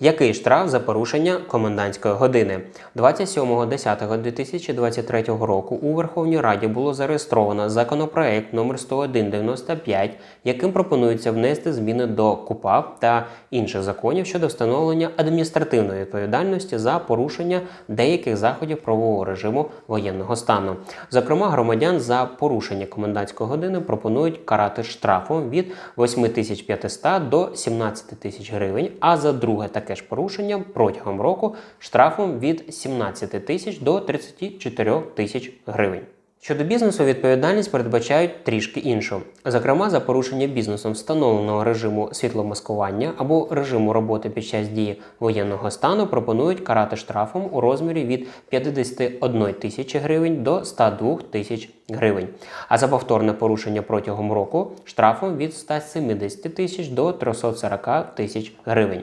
Який штраф за порушення комендантської години? 27.10.2023 року у Верховній Раді було зареєстровано законопроект номер 10195, яким пропонується внести зміни до КУПАП та інших законів щодо встановлення адміністративної відповідальності за порушення деяких заходів правового режиму воєнного стану. Зокрема, громадян за порушення комендантської години пропонують карати штрафом від 8500 до 17 тисяч гривень, а за друге таке ж порушення протягом року штрафом від 17 тисяч до 34 тисяч гривень. Щодо бізнесу, відповідальність передбачають трішки іншу. Зокрема, за порушення бізнесом встановленого режиму світломаскування або режиму роботи під час дії воєнного стану пропонують карати штрафом у розмірі від 51 тисячі гривень до 102 тисяч гривень. А за повторне порушення протягом року штрафом від 170 тисяч до 340 тисяч гривень.